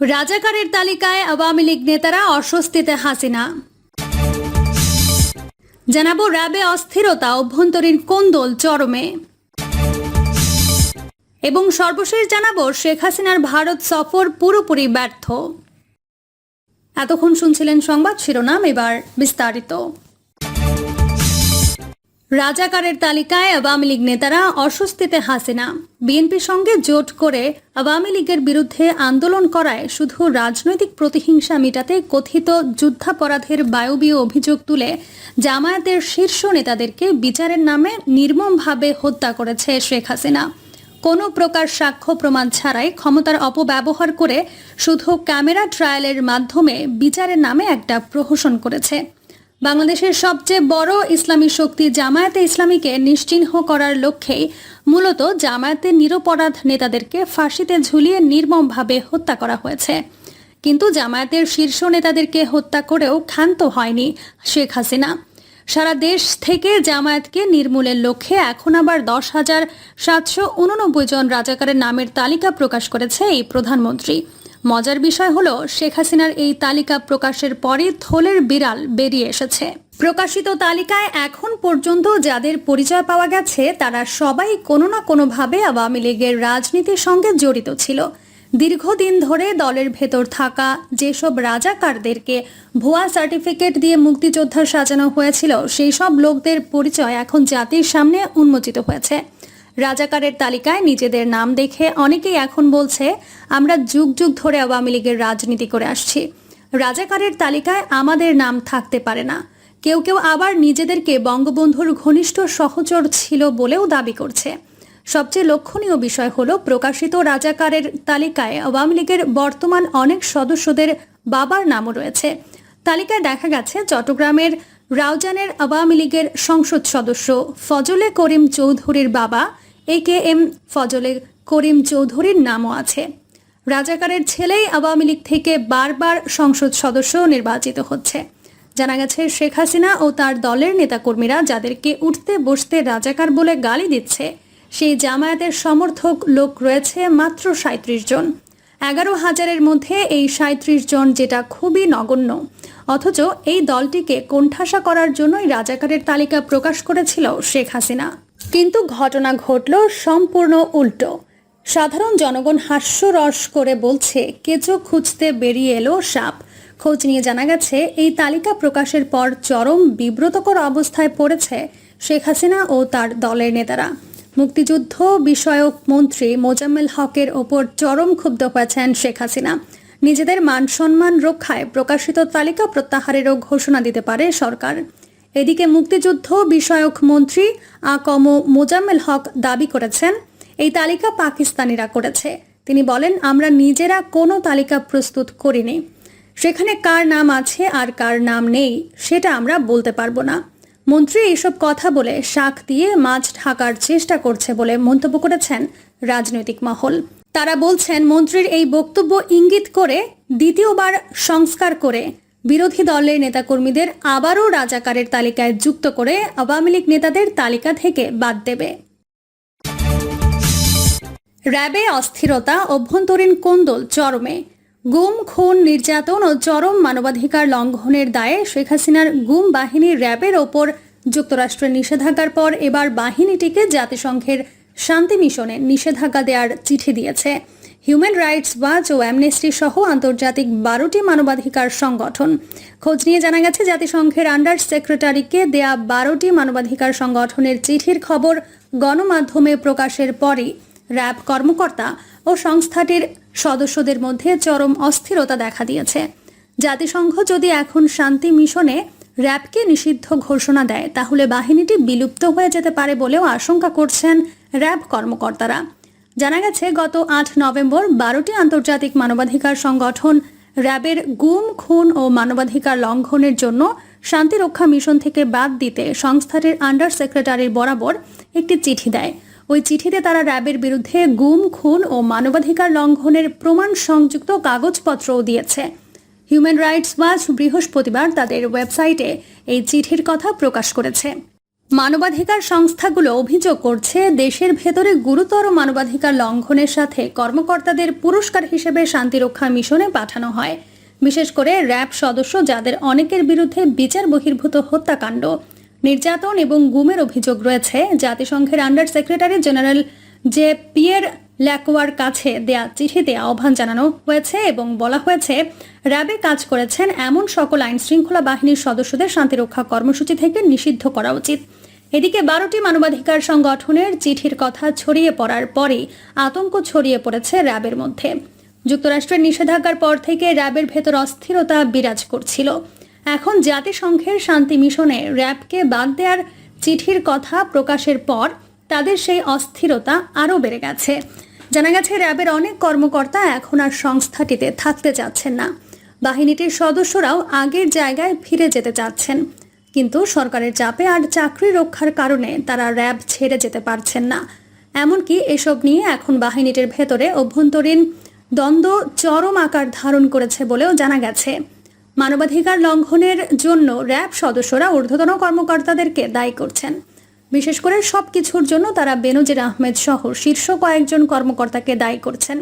রাজাকারের তালিকায় আওয়ামী লীগ নেতারা অস্বস্তিতে হাসিনা। জানাব র্যাবে অস্থিরতা, অভ্যন্তরীণ কোন্দল চরমে? এবং সর্বশেষ জানাব শেখ হাসিনার ভারত সফর পুরোপুরি ব্যর্থ। এতক্ষণ শুনছিলেন সংবাদ শিরোনাম, এবার বিস্তারিত। রাজাকারের তালিকায় আওয়ামী লীগ নেতারা অস্বস্তিতে হাসিনা। বিএনপির সঙ্গে জোট করে আওয়ামী লীগের বিরুদ্ধে আন্দোলন করায় শুধু রাজনৈতিক প্রতিহিংসা মেটাতে কথিত যুদ্ধাপরাধের বায়বীয় অভিযোগ তুলে জামায়াতের শীর্ষ নেতাদেরকে বিচারের নামে নির্মমভাবে হত্যা করেছে শেখ হাসিনা। কোনো প্রকার সাক্ষ্য প্রমাণ ছাড়াই ক্ষমতার অপব্যবহার করে শুধু ক্যামেরা ট্রায়ালের মাধ্যমে বিচারের নামে একটা প্রহসন করেছে। বাংলাদেশের সবচেয়ে বড় ইসলামী শক্তি জামায়াতে ইসলামীকে নিশ্চিহ্ন করার লক্ষ্যেই মূলত জামায়াতের নিরপরাধ নেতাদেরকে ফাঁসিতে ঝুলিয়ে নির্মমভাবে হত্যা করা হয়েছে। কিন্তু জামায়াতের শীর্ষ নেতাদেরকে হত্যা করেও ক্ষান্ত হয়নি শেখ হাসিনা। সারা দেশ থেকে জামায়াতকে নির্মূলের লক্ষ্যে এখন আবার দশ হাজার সাতশো উননব্বই জন রাজাকারের নামের তালিকা প্রকাশ করেছে এই প্রধানমন্ত্রী। মজার বিষয় হলো, শেখ হাসিনার এই তালিকা প্রকাশের পরে থলের বিড়াল বেরিয়ে এসেছে। প্রকাশিত তালিকায় এখন পর্যন্ত যাদের পরিচয় পাওয়া গেছে, তারা সবাই কোনো না কোনোভাবে আওয়ামী লীগের রাজনীতির সঙ্গে জড়িত ছিল। দীর্ঘদিন ধরে দলের ভেতর থাকা যেসব রাজাকারদেরকে ভুয়া সার্টিফিকেট দিয়ে মুক্তিযোদ্ধা সাজানো হয়েছিল, সেই সব লোকদের পরিচয় এখন জাতির সামনে উন্মোচিত হয়েছে। রাজাকারের তালিকায় নিজেদের নাম দেখে অনেকেই এখন বলছে, আমরা যুগ যুগ ধরে আওয়ামী লীগের রাজনীতি করে আসছি। রাজাকারের তালিকায় আমাদের নাম থাকতে পারে না। কেউ কেউ আবার নিজেদেরকে বঙ্গবন্ধুর ঘনিষ্ঠ সহচর ছিল বলেও দাবি করছে। সবচেয়ে লক্ষণীয় বিষয় হলো প্রকাশিত রাজাকারের তালিকায় আওয়ামী লীগের বর্তমান অনেক সদস্যদের বাবার নামও রয়েছে। তালিকায় দেখা গেছে, চট্টগ্রামের রাউজানের আওয়ামী লীগের সংসদ সদস্য ফজলে করিম চৌধুরীর বাবা এ কে এম ফজলে করিম চৌধুরীর নামও আছে। রাজাকারের ছেলেই আওয়ামী লীগ থেকে বারবার সংসদ সদস্য নির্বাচিত হচ্ছে। জানা গেছে, শেখ হাসিনা ও তার দলের নেতাকর্মীরা যাদেরকে উঠতে বসতে রাজাকার বলে গালি দিচ্ছে, সেই জামায়াতের সমর্থক লোক রয়েছে মাত্র সাঁত্রিশ জন। এগারো হাজারের মধ্যে এই সাঁত্রিশ জন যেটা খুবই নগণ্য। অথচ এই দলটিকে কোণঠাসা করার জন্যই রাজাকারের তালিকা প্রকাশ করেছিল শেখ হাসিনা। কিন্তু ঘটনা ঘটল সম্পূর্ণ উল্টো। সাধারণ জনগণ হাস্যরস করে বলছে, কেঁচো খুঁজতে বেরিয়ে এলো সাপ। খোঁজ নিয়ে জানা গেছে, এই তালিকা প্রকাশের পর চরম বিব্রতকর অবস্থায় পড়েছে শেখ হাসিনা ও তার দলের নেতারা। মুক্তিযুদ্ধ বিষয়ক মন্ত্রী মোজাম্মেল হকের ওপর চরম ক্ষুব্ধ হয়েছেন শেখ হাসিনা। নিজেদের মান সম্মান রক্ষায় প্রকাশিত তালিকা প্রত্যাহারেরও ঘোষণা দিতে পারে সরকার। এদিকে মুক্তিযুদ্ধ বিষয়ক মন্ত্রী আকম মোজাম্মেল হক দাবি করেছেন, এই তালিকা পাকিস্তানিরা করেছে। তিনি বলেন, আমরা নিজেরা কোনো তালিকা প্রস্তুত করিনি। সেখানে কার নাম আছে আর কার নাম নেই, সেটা আমরা বলতে পারব না। মন্ত্রী এইসব কথা বলে শাক দিয়ে মাছ ঢাকার চেষ্টা করছে বলে মন্তব্য করেছেন রাজনৈতিক মহল। তারা বলছেন, মন্ত্রীর এই বক্তব্য ইঙ্গিত করে দ্বিতীয়বার সংস্কার করে বিরোধী দলের নেতাকর্মীদের আবারও রাজাকারের তালিকায় যুক্ত করে আওয়ামী লীগ নেতাদের তালিকা থেকে বাদ দেবে। র্যাবে অস্থিরতা, অভ্যন্তরীণ কোন্দল চরমে? গুম, খুন, নির্যাতন ও চরম মানবাধিকার লঙ্ঘনের দায়ে শেখ হাসিনার গুম বাহিনীর র্যাবের ওপর যুক্তরাষ্ট্রের নিষেধাজ্ঞার পর এবার বাহিনীটিকে জাতিসংঘের শান্তি মিশনে নিষেধাজ্ঞা দেওয়ার চিঠি দিয়েছে। হিউম্যান রাইটস ওয়াচ ও অ্যামনেস্টি সহ আন্তর্জাতিক বারোটি মানবাধিকার সংগঠন। খোঁজ নিয়ে জানা গেছে, জাতিসংঘের আন্ডার সেক্রেটারিকে দেয়া বারোটি মানবাধিকার সংগঠনের চিঠির খবর গণমাধ্যমে প্রকাশের পরই র্যাব কর্মকর্তা ও সংস্থাটির সদস্যদের মধ্যে চরম অস্থিরতা দেখা দিয়েছে। জাতিসংঘ যদি এখন শান্তি মিশনে র্যাবকে নিষিদ্ধ ঘোষণা দেয়, তাহলে বাহিনীটি বিলুপ্ত হয়ে যেতে পারে বলেও আশঙ্কা করছেন র্যাব কর্মকর্তারা। জানা গেছে, গত আট নভেম্বর বারোটি আন্তর্জাতিক মানবাধিকার সংগঠন র্যাবের গুম, খুন ও মানবাধিকার লঙ্ঘনের জন্য শান্তিরক্ষা মিশন থেকে বাদ দিতে সংস্থাটির আন্ডার সেক্রেটারির বরাবর একটি চিঠি দেয়। ওই চিঠিতে তারা র্যাবের বিরুদ্ধে গুম, খুন ও মানবাধিকার লঙ্ঘনের প্রমাণ সংযুক্ত কাগজপত্রও দিয়েছে। হিউম্যান রাইটস ওয়াচ বৃহস্পতিবার তাদের ওয়েবসাইটে এই চিঠির কথা প্রকাশ করেছে। মানবাধিকার সংস্থাগুলো অভিযোগ করছে, দেশের ভেতরে গুরুতর মানবাধিকার লঙ্ঘনের সাথে কর্মকর্তাদের পুরস্কার হিসেবে শান্তিরক্ষা মিশনে পাঠানো হয়। বিশেষ করে র্যাব সদস্য যাদের অনেকের বিরুদ্ধে বিচার বহির্ভূত হত্যাকাণ্ড, নির্যাতন এবং গুমের অভিযোগ রয়েছে। জাতিসংঘের আন্ডার সেক্রেটারি জেনারেল যে পিয়ের ল্যাকোয়ার কাছে দেয়া চিঠিতে আহ্বান জানানো হয়েছে এবং বলা হয়েছে, র্যাবে কাজ করেছেন এমন সকল আইন শৃঙ্খলা বাহিনীর সদস্যদের শান্তিরক্ষা কর্মসূচি থেকে নিষিদ্ধ করা উচিত। এদিকে বারোটি মানবাধিকার সংগঠনের চিঠির কথা ছড়িয়ে পড়ার পরেই আতঙ্ক ছড়িয়ে পড়েছে র্যাবের মধ্যে। যুক্তরাষ্ট্রের নিষেধাজ্ঞার পর থেকে র্যাবের ভেতর অস্থিরতা বিরাজ করছিল। এখন জাতিসংঘের শান্তি মিশনে র্যাবকে বাদ দেওয়ার চিঠির কথা প্রকাশের পর তাদের সেই অস্থিরতা আরও বেড়ে গেছে। জানা গেছে, র্যাবের অনেক কর্মকর্তা এখন আর সংস্থাটিতে থাকতে চাচ্ছেন না। বাহিনীটির সদস্যরাও আগের জায়গায় ফিরে যেতে চাচ্ছেন। কিন্তু সরকারের চাপে আর চাকরি রক্ষার কারণে তারা র্যাব ছেড়ে যেতে পারছেন না। এমনকি এসব নিয়ে এখন বাহিনীটির ভেতরে অভ্যন্তরীণ দ্বন্দ্ব চরম আকার ধারণ করেছে বলেও জানা গেছে। মানবাধিকার লঙ্ঘনের জন্য র্যাব সদস্যরা ঊর্ধ্বতন কর্মকর্তাদেরকে দায়ী করছেন। বিশেষ করে সব কিছুর জন্য তারা বেনজির আহমেদ সহ শীর্ষ কয়েকজন কর্মকর্তাকে দায়ী করছেন।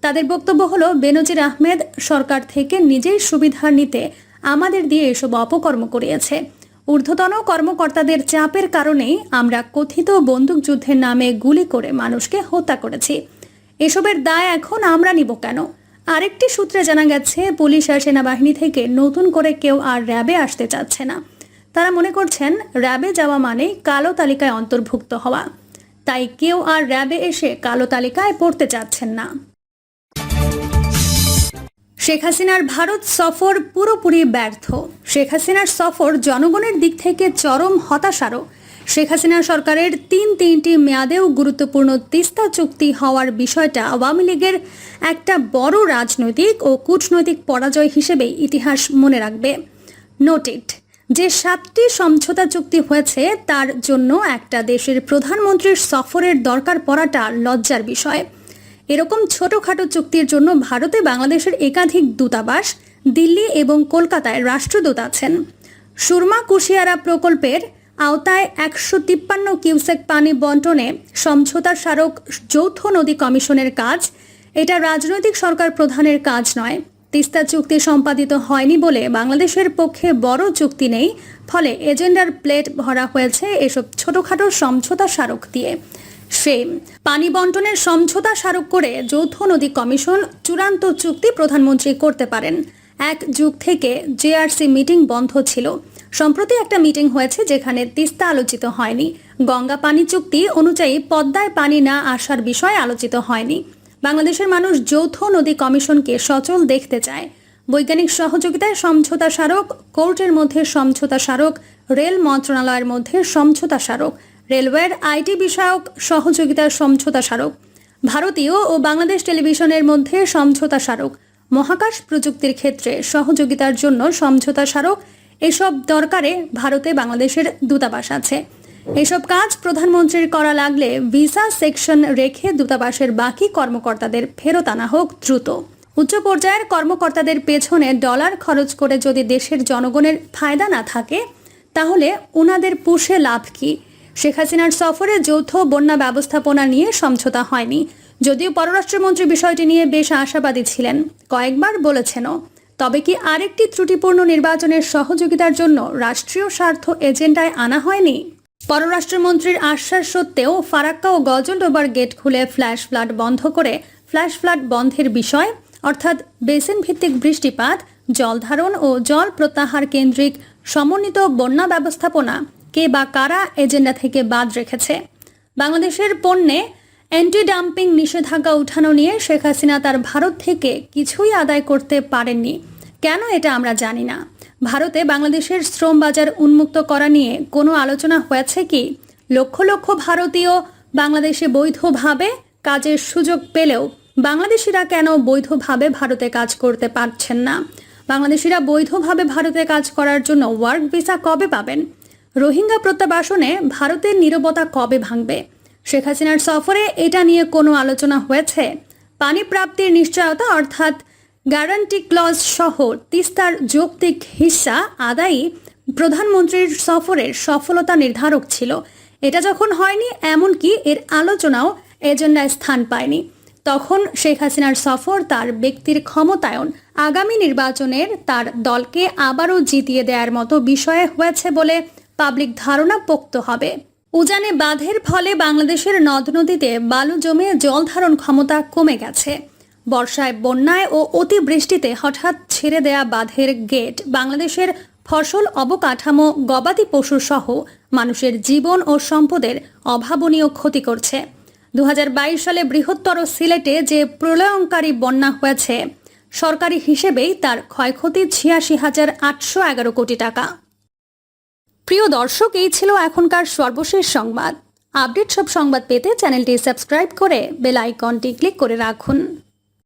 তাদের বক্তব্য হলো, বেনজির আহমেদ সরকার থেকে নিজেই সুবিধা নিতে আমাদের দিয়ে এসব অপকর্ম করিয়েছে। ঊর্ধ্বতন কর্মকর্তাদের চাপের কারণেই আমরা কথিত বন্দুকযুদ্ধের নামে গুলি করে মানুষকে হত্যা করেছি। এসবের দায় এখন আমরা নিব কেন? আরেকটি সূত্রে জানা গেছে, পুলিশ আর সেনাবাহিনী থেকে নতুন করে কেউ আর র্যাবে আসতে চাচ্ছে না। তারা মনে করছেন, র্যাবে যাওয়া মানেই কালো তালিকায় অন্তর্ভুক্ত হওয়া। তাই কেউ আর র্যাবে এসে কালো তালিকায় পড়তে চাচ্ছেন না। শেখ হাসিনার ভারত সফর পুরোপুরি ব্যর্থ। শেখ হাসিনার সফর জনগণের দিক থেকে চরম হতাশারও। শেখ হাসিনা সরকারের তিন তিনটি মেয়াদেও গুরুত্বপূর্ণ তিস্তা চুক্তি হওয়ার বিষয়টা আওয়ামী লীগের একটা বড় রাজনৈতিক ও কূটনৈতিক পরাজয় হিসেবেই ইতিহাস মনে রাখবে। নোটেড যে সাতটি সমঝোতা চুক্তি হয়েছে, তার জন্য একটা দেশের প্রধানমন্ত্রীর সফরের দরকার পড়াটা লজ্জার বিষয়। এরকম ছোটখাটো চুক্তির জন্য ভারতে বাংলাদেশের একাধিক দূতাবাস, দিল্লি এবং কলকাতায় রাষ্ট্রদূত আছেন। সুরমা কুশিয়ারা প্রকল্পের আওতায় একশো তিপ্পান্ন কিউসেক পানি বন্টনে সমঝোতা স্মারক যৌথ নদী কমিশনের কাজ। এটা রাজনৈতিক সরকার প্রধানের কাজ নয় তিস্তা চুক্তি সম্পাদিত হয়নি বলে বাংলাদেশের পক্ষে বড় চুক্তি নেই। ফলে এজেন্ডার প্লেট ভরা হয়েছে এসব ছোটখাটো সমঝোতা স্মারক দিয়ে। সে পানি বন্টনের সমঝোতা স্মারক করে যৌথ নদী কমিশন চূড়ান্ত চুক্তি প্রধানমন্ত্রী করতে পারেন। এক যুগ থেকে জেআরসি মিটিং বন্ধ ছিল। সম্প্রতি একটা মিটিং হয়েছে যেখানে তিস্তা আলোচিত হয়নি। গঙ্গা পানি চুক্তি অনুযায়ী পদ্মায় পানি না আসার বিষয়ে আলোচিত হয়নি। বাংলাদেশের মানুষ যৌথ নদী কমিশনকে সচল দেখতে চায়। বৈজ্ঞানিক সহযোগিতায় সমঝোতা স্মারক, কোর্টের মধ্যে সমঝোতা স্মারক, রেল মন্ত্রণালয়ের মধ্যে সমঝোতা স্মারক, রেলওয়ের আইটি বিষয়ক সহযোগিতার সমঝোতা স্মারক, ভারতীয় ও বাংলাদেশ টেলিভিশনের মধ্যে সমঝোতা স্মারক, মহাকাশ প্রযুক্তির ক্ষেত্রে সহযোগিতার জন্য সমঝোতা স্মারক। এসব দরকারে ভারতে বাংলাদেশের দূতাবাস আছে। এসব কাজ প্রধানমন্ত্রীর করা লাগলে ভিসা সেকশন রেখে দূতাবাসের বাকি কর্মকর্তাদের ফেরত আনা হোক দ্রুত। উচ্চ পর্যায়ের কর্মকর্তাদের পেছনে ডলার খরচ করে যদি দেশের জনগণের ফায়দা না থাকে, তাহলে ওনাদের পুষে লাভ কি? শেখ হাসিনার সফরে যৌথ বন্যা ব্যবস্থাপনা নিয়ে সমঝোতা হয়নি। যদিও পররাষ্ট্রমন্ত্রী বিষয়টি নিয়ে বেশ আশাবাদী ছিলেন। কয়েকবার বলেছেনও। তবে কি আরেকটি ত্রুটিপূর্ণ নির্বাচনের সহযোগিতার জন্য রাষ্ট্রীয় স্বার্থ এজেন্ডায় আনা হয়নি? পররাষ্ট্রমন্ত্রীর আশ্বাস সত্ত্বেও ফারাক্কা ও গজলডোবার গেট খুলে ফ্ল্যাশ ফ্লাড বন্ধ করে ফ্ল্যাশ ফ্লাড বন্ধের বিষয়, অর্থাৎ বেসিন ভিত্তিক বৃষ্টিপাত জলধারণ ও জল প্রত্যাহার কেন্দ্রিক সমন্বিত বন্যা ব্যবস্থাপনা কে বা কারা এজেন্ডা থেকে বাদ রেখেছে। বাংলাদেশের পণ্যে অ্যান্টি ডাম্পিং নিষেধাজ্ঞা উঠানো নিয়ে শেখ হাসিনা তার ভারত থেকে কিছুই আদায় করতে পারেননি। কেন এটা আমরা জানি না? ভারতে বাংলাদেশের শ্রম বাজার উন্মুক্ত করা নিয়ে কোনো আলোচনা হয়েছে কি? লক্ষ লক্ষ ভারতীয় বাংলাদেশে বৈধভাবে কাজের সুযোগ পেলেও বাংলাদেশিরা কেন বৈধভাবে ভারতে কাজ করতে পারছেন না? বাংলাদেশিরা বৈধভাবে ভারতে কাজ করার জন্য ওয়ার্ক ভিসা কবে পাবেন? রোহিঙ্গা প্রত্যাবাসনে ভারতের নীরবতা কবে ভাঙবে? শেখ হাসিনার সফরে এটা নিয়ে কোনো আলোচনা হয়েছে? পানি প্রাপ্তির নিশ্চয়তা অর্থাৎ গ্যারান্টি ক্লজ সহ তিস্তার যৌক্তিক হিস্সা আদায়ী প্রধানমন্ত্রীর সফরের সফলতা নির্ধারক ছিল। এটা যখন হয়নি, এমনকি এর আলোচনাও এজেন্ডায় স্থান পায়নি। তখন শেখ হাসিনার সফর তার ব্যক্তির ক্ষমতায়ন, আগামী নির্বাচনের তার দলকে আবারও জিতিয়ে দেওয়ার মতো বিষয়ে হয়েছে বলে পাবলিক ধারণা পোক্ত হবে। উজানে বাঁধের ফলে বাংলাদেশের নদ নদীতে বালু জমে জল ধারণ ক্ষমতা কমে গেছে। বর্ষায়, বন্যায় ও অতিবৃষ্টিতে হঠাৎ ছেড়ে দেয়া বাঁধের গেট, বাংলাদেশের ফসল অবকাঠামো, গবাদি পশু সহ মানুষের জীবন ও সম্পদের অভাবনীয় ক্ষতি করছে। দু হাজার বাইশ সালে বৃহত্তর সিলেটে যে প্রলয়ঙ্কারী বন্যা হয়েছে, সরকারি হিসেবেই তার ক্ষয়ক্ষতি ছিয়াশি হাজার আটশো এগারো কোটি টাকা। প্রিয় দর্শক, এই ছিল এখনকার সর্বশেষ সংবাদ। আপডেট সব সংবাদ পেতে চ্যানেলটি সাবস্ক্রাইব করে বেল আইকনটি ক্লিক করে রাখুন।